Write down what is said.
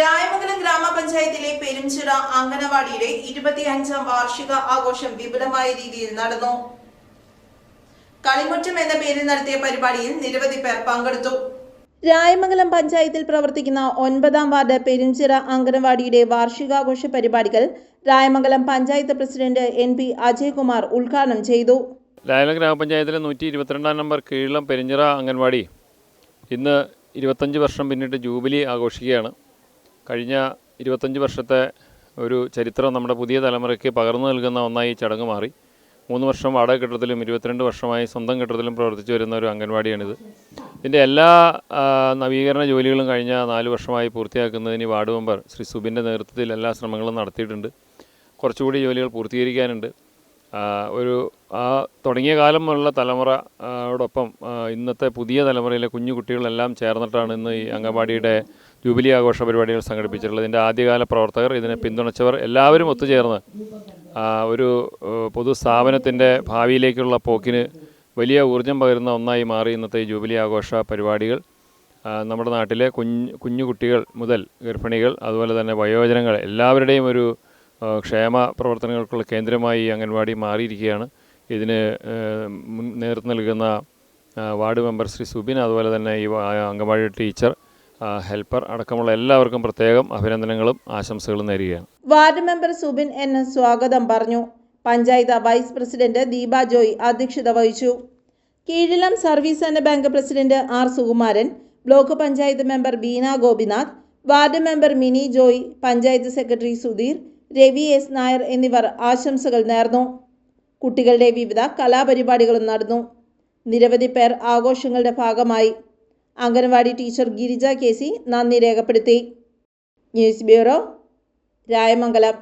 രായമംഗലം ഗ്രാമപഞ്ചായത്തിലെ പെരുംചിറ അംഗനവാടിയുടെ ഇരുപത്തിയഞ്ചാം വാർഷിക ആഘോഷം വിപുലമായ രീതിയിൽ നടന്നു. കളിമുറ്റം എന്ന പേരിൽ നടത്തിയ പരിപാടിയിൽ നിരവധി പേർ പങ്കെടുത്തു. രായമംഗലം പഞ്ചായത്തിൽ പ്രവർത്തിക്കുന്ന ഒൻപതാം വാർഡ് പെരുംചിറ അംഗനവാടിയുടെ വാർഷികാഘോഷ പരിപാടികൾ Rayamangalam panchayat president N P Ajaykumar ഉദ്ഘാടനം ചെയ്തു. രായമംഗലം ഗ്രാമപഞ്ചായത്തിലെ നൂറ്റി ഇരുപത്തിരണ്ടാം നമ്പർ കീഴിളം പെരുഞ്ചിറ അംഗൻവാടി ഇന്ന് ഇരുപത്തഞ്ച് വർഷം പിന്നിട്ട് ജൂബിലി ആഘോഷിക്കുകയാണ്. കഴിഞ്ഞ ഇരുപത്തഞ്ച് വർഷത്തെ ഒരു ചരിത്രം നമ്മുടെ പുതിയ തലമുറയ്ക്ക് പകർന്നു നൽകുന്ന ഒന്നായി ചടങ്ങ് മാറി. മൂന്ന് വർഷം വാടക കെട്ടിടത്തിലും ഇരുപത്തിരണ്ട് വർഷമായി സ്വന്തം കെട്ടിടത്തിലും പ്രവർത്തിച്ചു വരുന്ന ഒരു അംഗൻവാടിയാണിത്. ഇതിന്റെ എല്ലാ നവീകരണ ജോലികളും കഴിഞ്ഞ നാല് വർഷമായി പൂർത്തിയാക്കുന്നതിന് വാർഡ് മെമ്പർ ശ്രീ സുബിന്റെ നേതൃത്വത്തിൽ എല്ലാ ശ്രമങ്ങളും നടത്തിയിട്ടുണ്ട്. കുറച്ചുകൂടി ജോലികൾ പൂർത്തീകരിക്കാനുണ്ട്. ഒരു ആ തുടങ്ങിയ കാലം മുതലുള്ള തലമുറയോടൊപ്പം ഇന്നത്തെ പുതിയ തലമുറയിലെ കുഞ്ഞു കുട്ടികളെല്ലാം ചേർന്നിട്ടാണ് ഇന്ന് ഈ അംഗൻവാടിയുടെ ജൂബിലി ആഘോഷ പരിപാടികൾ സംഘടിപ്പിച്ചിട്ടുള്ളത്. ഇതിന്റെ ആദ്യകാല പ്രവർത്തകർ ഇതിനെ പിന്തുണച്ചവർ എല്ലാവരും ഒത്തുചേർന്ന് ഒരു പൊതു സ്ഥാപനത്തിന്റെ ഭാവിയിലേക്കുള്ള പോക്കിന് വലിയ ഊർജം പകരുന്ന ഒന്നായി മാറി ഇന്നത്തെ ജൂബിലി ആഘോഷ പരിപാടികൾ. നമ്മുടെ നാട്ടിലെ കുഞ്ഞ് കുട്ടികൾ മുതൽ ഗർഭിണികൾ അതുപോലെ തന്നെ വയോജനങ്ങൾ എല്ലാവരുടെയും ഒരു ക്ഷേമ പ്രവർത്തനങ്ങൾക്കുള്ള കേന്ദ്രമായി അംഗൻവാടി മാറിയിരിക്കുകയാണ്. ഇതിന് നേതൃത്വം നൽകുന്ന വാർഡ് മെമ്പർ ശ്രീ സുബിൻ അതുപോലെ തന്നെ ഈ അംഗൻവാടി ടീച്ചർ ഹെൽപ്പർ അടക്കമുള്ള എല്ലാവർക്കും പ്രത്യേകം അഭിനന്ദനങ്ങളും ആശംസകളും നേരുകയാണ്. വാർഡ് മെമ്പർ സുബിൻ എൻ സ്വാഗതം പറഞ്ഞു. പഞ്ചായത്ത് വൈസ് പ്രസിഡന്റ് ദീപ ജോയ് അധ്യക്ഷത വഹിച്ചു. Keezhillam service and bank president R Sukumaran block panchayat member Beena Gopinath ward member Mini Joy panchayat secretary Sudheer Ravi S Nair എന്നിവർ ആശംസകൾ നേർന്നു. കുട്ടികളുടെ വിവിധ കലാപരിപാടികളും നടന്നു. നിരവധി പേർ ആഘോഷങ്ങളുടെ ഭാഗമായി. Anganwadi teacher Girija K C നന്ദി രേഖപ്പെടുത്തി. News bureau Rayamangalam.